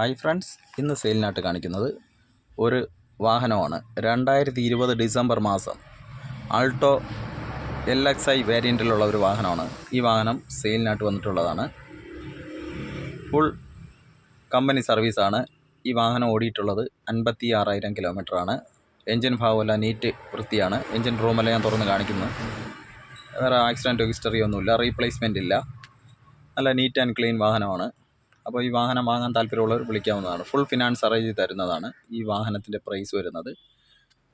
Hi friends ഇന്ന് സെയിലിനായിട്ട് കാണിക്കുന്നത് ഒരു വാഹനമാണ്. രണ്ടായിരത്തി ഇരുപത് ഡിസംബർ മാസം ആൾട്ടോ എൽ എക്സ് ഐ വേരിയന്റിലുള്ള ഒരു വാഹനമാണ്. ഈ വാഹനം സെയിലിനായിട്ട് വന്നിട്ടുള്ളതാണ്. ഫുൾ കമ്പനി സർവീസാണ്. ഈ വാഹനം ഓടിയിട്ടുള്ളത് അൻപത്തി ആറായിരം കിലോമീറ്ററാണ്. എൻജിൻ ഭാഗമല്ല നീറ്റ് വൃത്തിയാണ്. എൻജിൻ റൂമല്ല ഞാൻ തുറന്ന് കാണിക്കുന്നു. വേറെ ആക്സിഡന്റോ ഹിസ്റ്ററിയോ ഒന്നുമില്ല റീപ്ലേസ്മെന്റ് ഇല്ല. നല്ല നീറ്റ് ആൻഡ് ക്ലീൻ വാഹനമാണ്. അപ്പോൾ ഈ വാഹനം വാങ്ങാൻ താല്പര്യമുള്ളവർ വിളിക്കാവുന്നതാണ്. ഫുൾ ഫിനാൻസ് അറേഞ്ച് ചെയ്ത് തരുന്നതാണ്. ഈ വാഹനത്തിന്റെ പ്രൈസ് വരുന്നത്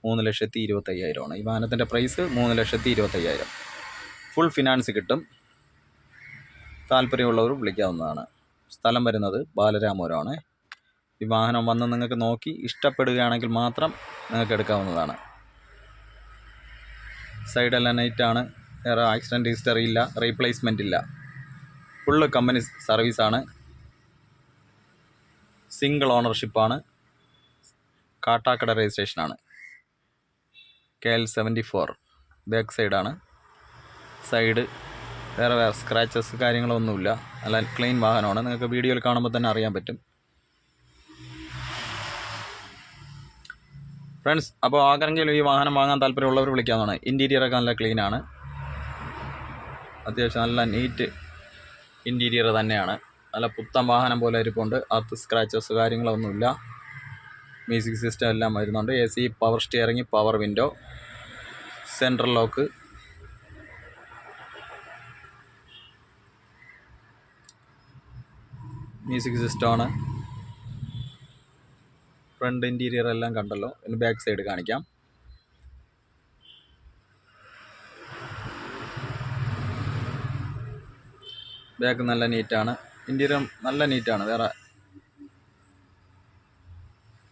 മൂന്ന് ലക്ഷത്തി ഇരുപത്തയ്യായിരമാണ് ഈ വാഹനത്തിന്റെ പ്രൈസ് മൂന്ന് ലക്ഷത്തി ഇരുപത്തയ്യായിരം. ഫുൾ ഫിനാൻസ് കിട്ടും. താല്പര്യമുള്ളവർ വിളിക്കാവുന്നതാണ്. സ്ഥലം വരുന്നത് ബാലരാമപുരമാണ്. ഈ വാഹനം വന്ന് നിങ്ങൾക്ക് നോക്കി ഇഷ്ടപ്പെടുകയാണെങ്കിൽ മാത്രം നിങ്ങൾക്ക് എടുക്കാവുന്നതാണ്. സൈഡെല്ലാം നൈറ്റാണ് വേറെ ആക്സിഡന്റ് ഹിസ്റ്ററി ഇല്ല. റീപ്ലേസ്മെന്റ് ഇല്ല. ഫുള്ള് കമ്പനി സർവീസാണ് സിംഗിൾ ഓണർഷിപ്പാണ്. Kattakada രജിസ്ട്രേഷനാണ്. K L seventy four back സൈഡാണ്. സൈഡ് വേറെ വേറെ സ്ക്രാച്ചസ് കാര്യങ്ങളൊന്നുമില്ല. നല്ല ക്ലീൻ വാഹനമാണ്. നിങ്ങൾക്ക് വീഡിയോയിൽ കാണുമ്പോൾ തന്നെ അറിയാൻ പറ്റും. ഫ്രണ്ട്സ് അപ്പോൾ ആരെങ്കിലും ഈ വാഹനം വാങ്ങാൻ താല്പര്യമുള്ളവർ വിളിക്കാവുന്നതാണ്. ഇന്റീരിയറൊക്കെ നല്ല ക്ലീനാണ് അത്യാവശ്യം നല്ല നീറ്റ് ഇന്റീരിയർ തന്നെയാണ്. നല്ല പുത്തൻ വാഹനം പോലെ ഇരിപ്പുണ്ട്. അകത്ത് സ്ക്രാച്ചസ് കാര്യങ്ങളൊന്നുമില്ല. മ്യൂസിക് സിസ്റ്റം എല്ലാം വരുന്നുണ്ട്. A C power steering power window central lock music സിസ്റ്റമാണ് ഫ്രണ്ട് ഇന്റീരിയർ എല്ലാം കണ്ടല്ലോ. ഇനി ബാക്ക് സൈഡ് കാണിക്കാം. ബാക്ക് നല്ല നീറ്റാണ് ഇന്റീരിയർ നല്ല നീറ്റാണ്. വേറെ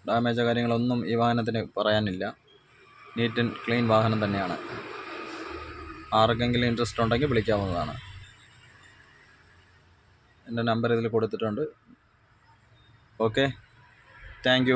ഡാമേജോ കാര്യങ്ങളൊന്നും ഈ വാഹനത്തിന് പറയാനില്ല. നീറ്റ് ആൻഡ് ക്ലീൻ വാഹനം തന്നെയാണ്. ആർക്കെങ്കിലും ഇൻട്രസ്റ്റ് ഉണ്ടെങ്കിൽ വിളിക്കാവുന്നതാണ്. എന്റെ നമ്പർ ഇതിൽ കൊടുത്തിട്ടുണ്ട്. Okay thank